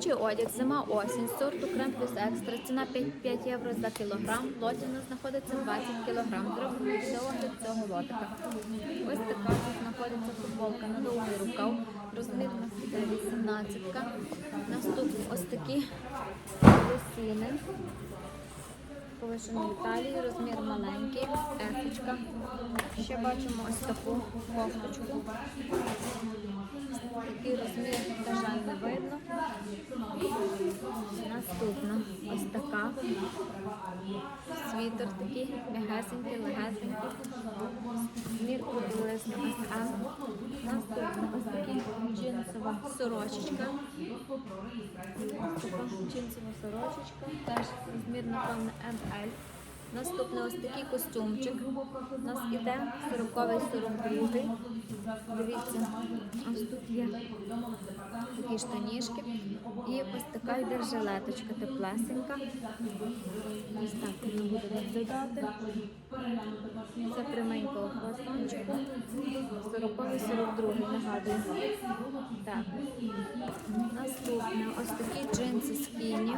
Чи одяг, зима, осінь, сорту крем плюс екстра, ціна 5, 5 євро за кілограм, лоті у нас знаходиться 20 кілограм. Зробимо відеогляд цього лотика. Ось така знаходиться футболка на довгий рукав, розмір у нас іде 18 Наступні ось такі лосіни. Повишеної талії, розмір маленький, есочка. Ще бачимо ось таку кофточку. Такий розмір, на жаль, не видно. Наступна ось така. Світер такий м'ягесенький, легесенький. Змір приблизно ось М. Наступна джинсова сорочечка. Така джинсова сорочечка. Теж розмір, напевно, МЛ. Наступний ось такий костюмчик. У нас іде 40-й 42 Дивіться, ось тут є такі штанішки. І ось така йде жилеточка теплесенька. Ось так вона буде виглядати. Це пряменького флакончику. 40-й 42 нагадую. Так. Наступне ось такі джинси скіні.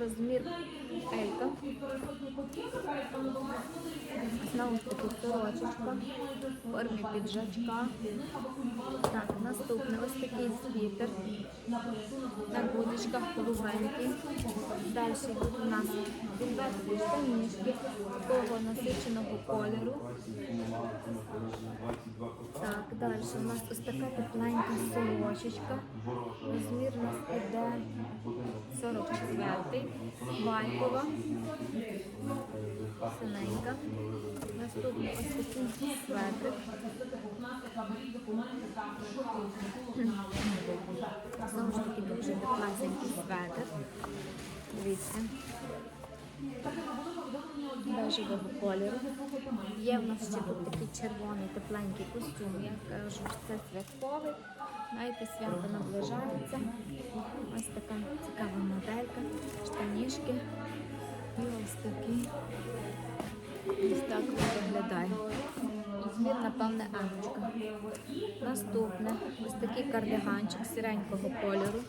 Розмір Елька. Знову таки сорочечка в формі піджачка. Так, наступне ось такий світер на гудочках голубенький. Далі тут у нас вільветові штанішки такого насиченого кольору. Так, далі у нас ось така тепленька сорочечка. Розмір у нас іде 44-й, вайкова, синенька. Наступний ось такий светрик. Знову ж таки дуже теплесенький светр. Дивіться. Бежевого кольору. Є в нас ще тут такий червоний тепленький костюм. Я кажу, що це святковий. Знаєте, свято наближається. Ось така цікава моделька, штанішки. І ось такі. Ось так виглядає. Розмір, напевне, амочка. Наступне ось такий кардиганчик сіренького кольору.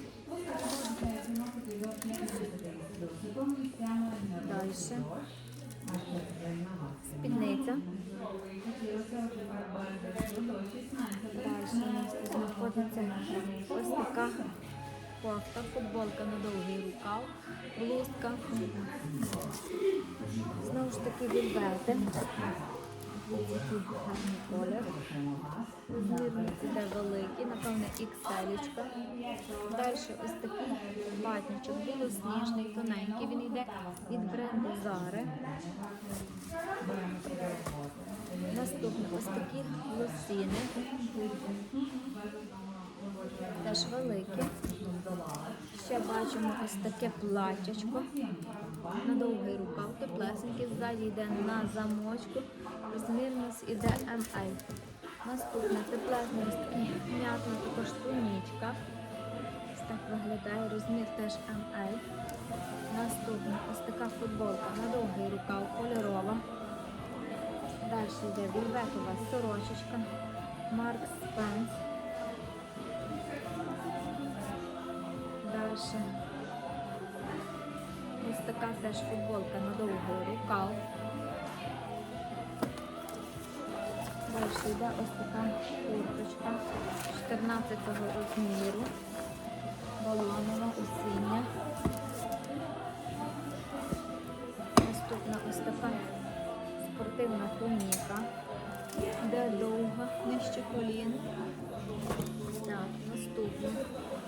Далі. Спідниця. Далі знаходиться ось така кофта, футболка на довгий рукав, блузка. Знову ж таки вільвети. Такий гарний колір. Розмірник іде великий, напевне, XL. Далі ось такий батничок, білосніжний, тоненький. Він йде від бренду Zara. Наступне ось такі лосіни. Теж великі. Ще бачимо ось таке платтячко. На довгий рукав, теплесенький, ззаді йде на замочку. Розмір нас іде ML. Наступне теплесне ось таке м'ятна також тунічка. Ось так виглядає, розмір теж ML. Наступне ось така футболка на довгий рукав, кольорова. Далі йде вільветова сорочечка. Марк Спенс. Далі. Ось така теж футболка на довгий рукав. Далі йде ось така курточка 14 розміру. Балонова осіння. Наступна ось така спортивна туніка, де довга, нижче колін. Так, наступна.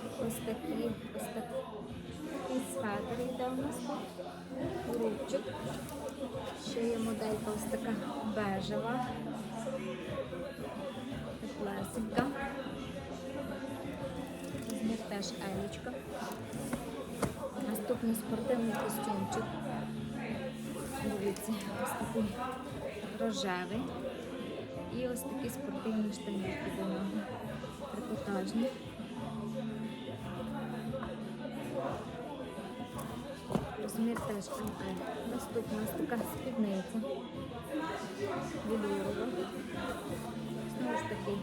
Ось такі, ось такий светр йде у нас тут. Рубчик. Ще є моделька ось така бежева. Теплесенька. Розмір теж елічка. Наступний спортивний костюмчик. Дивіться, ось такий рожевий. І ось такі спортивні штанівки до нього. Трикотажні. Розмір теж МЛ. Наступна така спідниця. Велюрова. Знову ж таки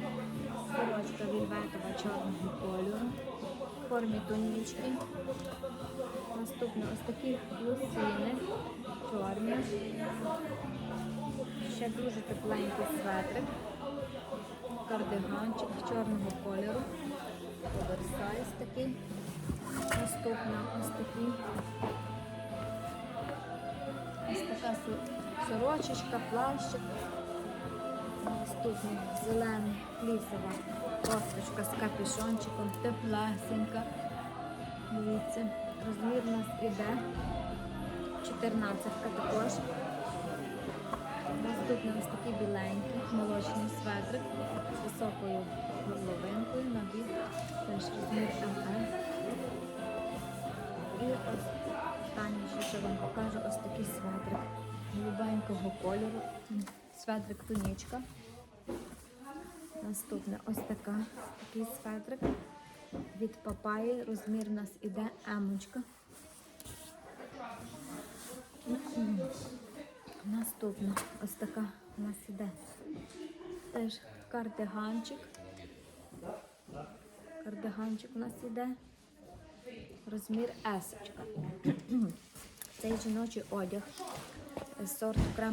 Сорочка вільветова чорного кольору. В формі тунічки. Наступно ось такі лусини чорні. Ще дуже тепленький светрик. Кардиганчик чорного кольору. Оверсайз такий. Наступно ось такий. Ось така сорочечка, плащик. Наступний зелений флісова кофточка з капюшончиком, теплесенька. Дивіться, розмір у нас іде 14 також. Наступний ось такий біленький молочний светрик з високою горловинкою на бік, теж розмір МЛ. І ось останнє, що вам покажу, ось такий светрик голубенького кольору. Светрик тунічка. Наступне ось така, такий светрик від папаї. Розмір у нас іде емочка. Наступна ось така у нас іде теж кардиганчик. Кардиганчик у нас іде. Розмір S. Цей жіночий одяг сорт крем